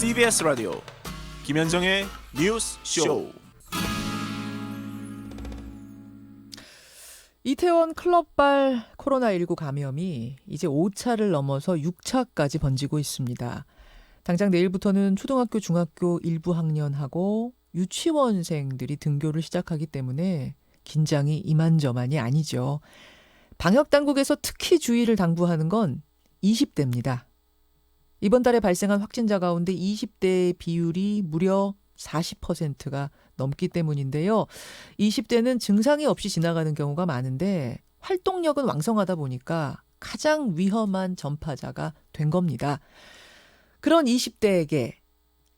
CBS 라디오 김현정의 뉴스 쇼. 이태원 클럽발 코로나19 감염이 이제 5차를 넘어서 6차까지 번지고 있습니다. 당장 내일부터는 초등학교, 중학교 일부 학년하고 유치원생들이 등교를 시작하기 때문에 긴장이 이만저만이 아니죠. 방역 당국에서 특히 주의를 당부하는 건 20대입니다. 이번 달에 발생한 확진자 가운데 20대의 비율이 무려 40%가 넘기 때문인데요. 20대는 증상이 없이 지나가는 경우가 많은데 활동력은 왕성하다 보니까 가장 위험한 전파자가 된 겁니다. 그런 20대에게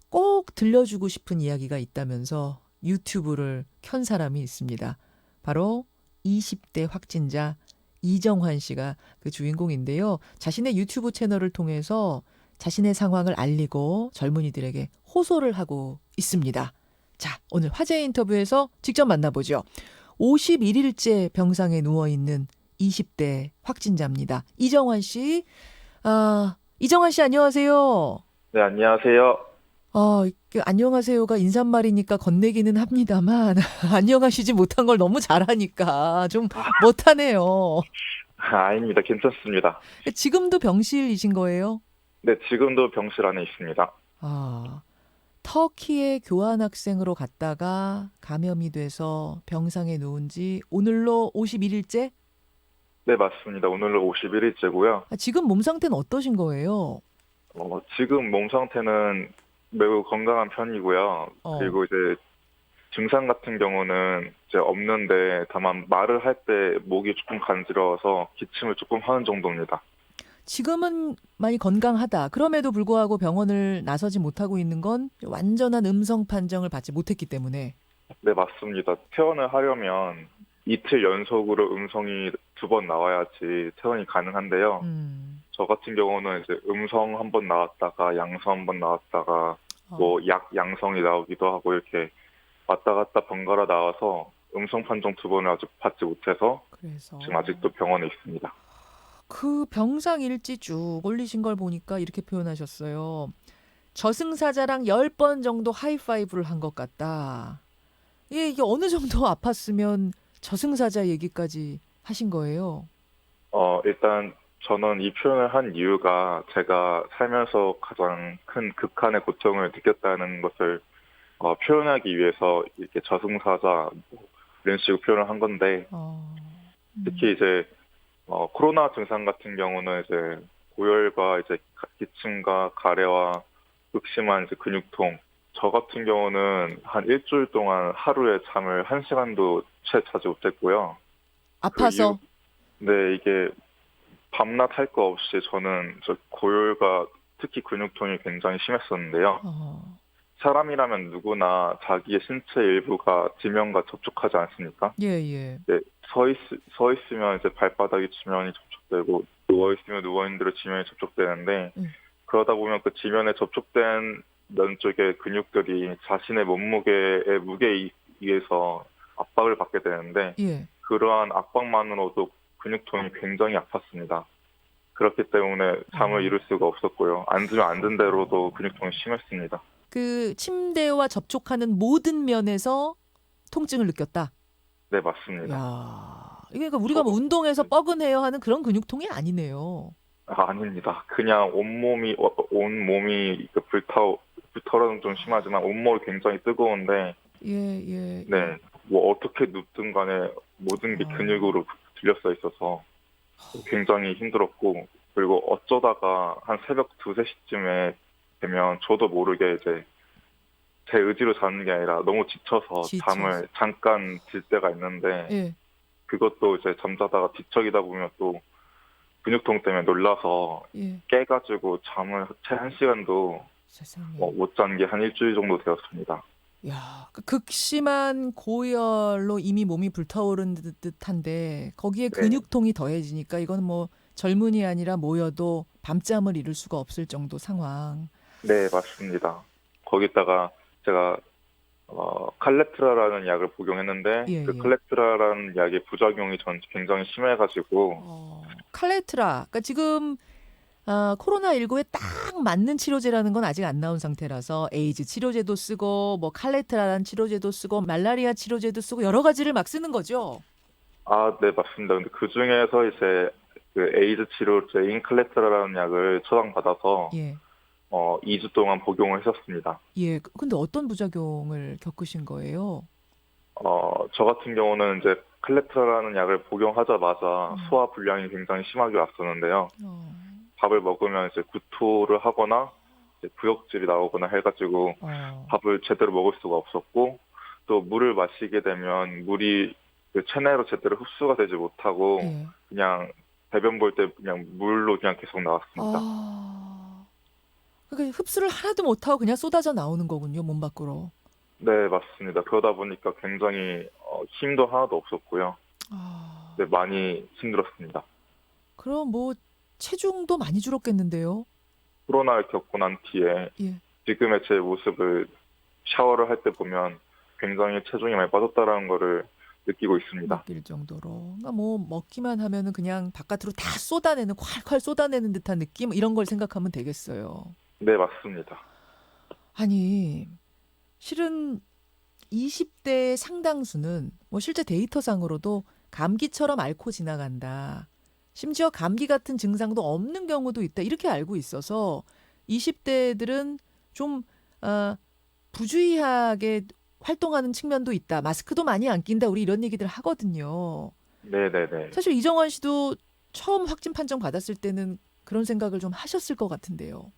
꼭 들려주고 싶은 이야기가 있다면서 유튜브를 켠 사람이 있습니다. 바로 20대 확진자 이정환 씨가 그 주인공인데요. 자신의 유튜브 채널을 통해서 자신의 상황을 알리고 젊은이들에게 호소를 하고 있습니다. 자, 오늘 화제 인터뷰에서 직접 만나보죠. 51일째 병상에 누워있는 20대 확진자입니다. 이정환 씨. 아, 이정환 씨 안녕하세요. 네, 안녕하세요. 어, 그 안녕하세요가 인사말이니까 건네기는 합니다만 안녕하시지 못한 걸 너무 잘하니까 좀 못하네요. 아, 아닙니다. 괜찮습니다. 지금도 병실이신 거예요? 네, 지금도 병실 안에 있습니다. 아, 터키에 교환 학생으로 갔다가 감염이 돼서 병상에 누운 지 오늘로 51일째? 네, 맞습니다. 오늘로 51일째고요. 아, 지금 몸 상태는 어떠신 거예요? 어, 지금 몸 상태는 매우 건강한 편이고요. 어. 그리고 이제 증상 같은 경우는 이제 없는데 다만 말을 할 때 목이 조금 간지러워서 기침을 조금 하는 정도입니다. 지금은 많이 건강하다. 그럼에도 불구하고 병원을 나서지 못하고 있는 건 완전한 음성 판정을 받지 못했기 때문에. 네, 맞습니다. 퇴원을 하려면 이틀 연속으로 음성이 두 번 나와야지 퇴원이 가능한데요. 음. 저 같은 경우는 이제 음성 한 번 나왔다가 양성 한 번 나왔다가 어. 뭐약 양성이 나오기도 하고 이렇게 왔다 갔다 번갈아 나와서 음성 판정 두 번을 아직 받지 못해서 그래서 지금 아직도 병원에 있습니다. 그 병상 일지 쭉 올리신 걸 보니까 이렇게 표현하셨어요. 저승사자랑 10번 정도 하이파이브를 한 것 같다. 예, 이게 어느 정도 아팠으면 저승사자 얘기까지 하신 거예요. 어 일단 저는 이 표현을 한 이유가 제가 살면서 가장 큰 극한의 고통을 느꼈다는 것을 어, 표현하기 위해서 이렇게 저승사자 뭐 이런 식으로 표현을 한 건데 어. 음. 특히 이제 어, 코로나 증상 같은 경우는 이제 고열과 이제 가- 기침과 가래와 극심한 이제 근육통. 저 같은 경우는 한 일주일 동안 하루에 잠을 한 시간도 채 자지 못했고요. 아파서 그 이유- 네, 이게 밤낮 할 거 없이 저는 저 고열과 특히 근육통이 굉장히 심했었는데요. 어. 사람이라면 누구나 자기의 신체 일부가 지면과 접촉하지 않습니까? 예, 예. 네, 서, 있, 서 있으면 이제 발바닥이 지면이 접촉되고 누워 있으면 누워 있는 대로 지면이 접촉되는데 음. 그러다 보면 그 지면에 접촉된 면 쪽의 근육들이 자신의 몸무게의 무게에 의해서 압박을 받게 되는데 예. 그러한 압박만으로도 근육통이 굉장히 아팠습니다. 그렇기 때문에 잠을 음. 이룰 수가 없었고요. 앉으면 앉은 대로도 근육통이 심했습니다. 그 침대와 접촉하는 모든 면에서 통증을 느꼈다. 네, 맞습니다. 야. 이게 그러니까 우리가 뭐 운동해서 뻐근해요 하는 그런 근육통이 아니네요. 아, 아닙니다. 그냥 온몸이, 어, 온 몸이 그 불타, 불타오르는 좀 심하지만 온몸이 굉장히 뜨거운데, 예, 예. 네, 뭐 어떻게 눕든 간에 모든 게 아. 근육으로 들렸어 있어서 굉장히 힘들었고, 그리고 어쩌다가 한 새벽 2, 3시쯤에 되면 저도 모르게 이제 제 의지로 자는 게 아니라 너무 지쳐서 지쳐서. 잠을 잠깐 질 때가 있는데, 예. 그것도 이제 잠자다가 뒤척이다 보면 또 근육통 때문에 놀라서 예. 깨가지고 잠을 채 한 시간도 세상에. 어, 못잔 게 한 일주일 정도 되었습니다. 야, 그 극심한 고열로 이미 몸이 불타오른 듯- 듯한데 거기에 네. 근육통이 더해지니까 이건 뭐 젊은이 아니라 모여도 밤잠을 이룰 수가 없을 정도 상황. 네, 맞습니다. 거기다가 제가 어, 칼레트라라는 약을 복용했는데 예, 그 예. 칼레트라라는 약의 부작용이 전 굉장히 심해가지고 어, 칼레트라. 그러니까 지금 아, 코로나 19에 딱 맞는 치료제라는 건 아직 안 나온 상태라서 에이즈 치료제도 쓰고 뭐 칼레트라는 치료제도 쓰고 말라리아 치료제도 쓰고 여러 가지를 막 쓰는 거죠. 아, 네, 맞습니다. 근데 그 중에서 이제 그 에이즈 치료제 인클레트라라는 약을 처방받아서 예. 어, 2주 동안 복용을 했었습니다. 예. 근데 어떤 부작용을 겪으신 거예요? 어, 저 같은 경우는 이제 클레트라라는 약을 복용하자마자 음. 소화 불량이 굉장히 심하게 왔었는데요. 어. 밥을 먹으면 이제 구토를 하거나 이제 구역질이 나오거나 해가지고 어. 밥을 제대로 먹을 수가 없었고 또 물을 마시게 되면 물이 그 체내로 제대로 흡수가 되지 못하고 예. 그냥 배변 볼 때 그냥 물로 그냥 계속 나왔습니다. 아. 그러니까 흡수를 하나도 못 하고 그냥 쏟아져 나오는 거군요, 몸 밖으로. 네, 맞습니다. 그러다 보니까 굉장히 어, 힘도 하나도 없었고요. 아. 네, 많이 힘들었습니다. 그럼 뭐 체중도 많이 줄었겠는데요. 코로나를 겪고 난 뒤에 예. 지금의 제 모습을 샤워를 할 때 보면 굉장히 체중이 많이 빠졌다라는 거를 느끼고 있습니다. 느낄 정도로. 그러니까 뭐 먹기만 하면은 그냥 바깥으로 다 쏟아내는 콸콸 쏟아내는 듯한 느낌 이런 걸 생각하면 되겠어요. 네, 맞습니다. 아니 실은 20대 상당수는 뭐 실제 데이터상으로도 감기처럼 앓고 지나간다. 심지어 감기 같은 증상도 없는 경우도 있다. 이렇게 알고 있어서 20대들은 좀 어, 부주의하게 활동하는 측면도 있다. 마스크도 많이 안 낀다. 우리 이런 얘기들 하거든요. 네, 네, 네. 사실 이정환 씨도 처음 확진 판정 받았을 때는 그런 생각을 좀 하셨을 것 같은데요.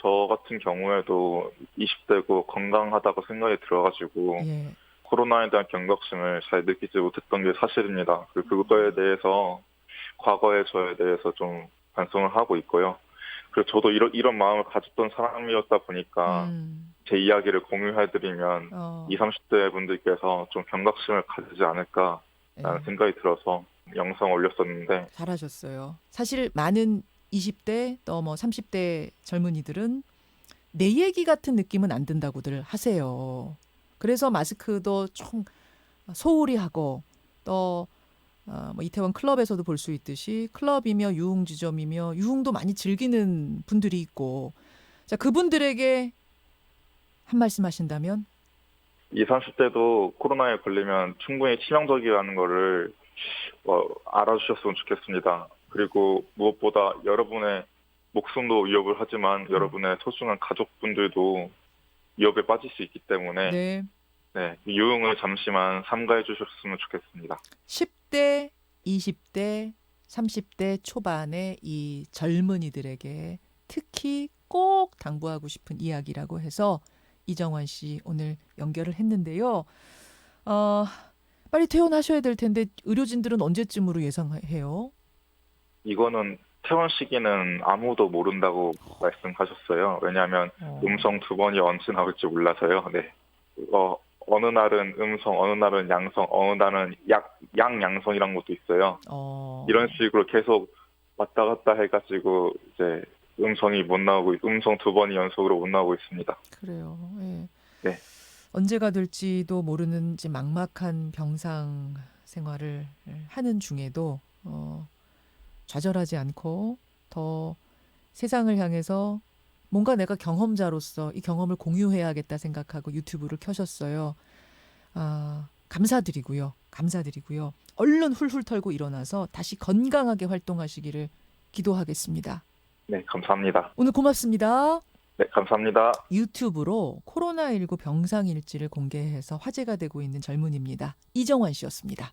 저 같은 경우에도 20대고 건강하다고 생각이 들어가지고 예. 코로나에 대한 경각심을 잘 느끼지 못했던 게 사실입니다. 그리고 그거에 대해서 과거의 저에 대해서 좀 반성을 하고 있고요. 그리고 저도 이런 이런 마음을 가졌던 사람이었다 보니까 음, 제 이야기를 공유해드리면 어, 20, 30대 분들께서 좀 경각심을 가지지 않을까라는 예. 생각이 들어서 영상 올렸었는데 잘하셨어요. 사실 많은 20대 또 뭐 30대 젊은이들은 내 얘기 같은 느낌은 안 든다고들 하세요. 그래서 마스크도 좀 소홀히 하고 또 어, 뭐 이태원 클럽에서도 볼 수 있듯이 클럽이며 유흥 지점이며 유흥도 많이 즐기는 분들이 있고 자 그분들에게 한 말씀 하신다면 20, 30대도 코로나에 걸리면 충분히 치명적이라는 거를 어, 알아주셨으면 좋겠습니다. 그리고 무엇보다 여러분의 목숨도 위협을 하지만 여러분의 소중한 가족분들도 위협에 빠질 수 있기 때문에 네. 네, 유흥을 잠시만 삼가해 주셨으면 좋겠습니다. 10대, 20대, 30대 초반의 이 젊은이들에게 특히 꼭 당부하고 싶은 이야기라고 해서 이정환 씨 오늘 연결을 했는데요. 어, 빨리 퇴원하셔야 될 텐데 의료진들은 언제쯤으로 예상해요? 이거는 퇴원 시기는 아무도 모른다고 말씀하셨어요. 왜냐하면 어, 음성 두 번이 언제 나올지 몰라서요. 네. 어, 어느 날은 음성, 어느 날은 양성, 어느 날은 약, 양양성이란 것도 있어요. 어, 이런 식으로 계속 왔다 갔다 해가지고 이제 음성이 못 나오고, 음성 두 번이 연속으로 못 나오고 있습니다. 그래요. 예. 네. 언제가 될지도 모르는 이제 막막한 병상 생활을 하는 중에도 어, 좌절하지 않고 더 세상을 향해서 뭔가 내가 경험자로서 이 경험을 공유해야겠다 생각하고 유튜브를 켜셨어요. 아, 감사드리고요. 감사드리고요. 얼른 훌훌 털고 일어나서 다시 건강하게 활동하시기를 기도하겠습니다. 네, 감사합니다. 오늘 고맙습니다. 네, 감사합니다. 유튜브로 코로나19 병상일지를 공개해서 화제가 되고 있는 젊은입니다. 이정환 씨였습니다.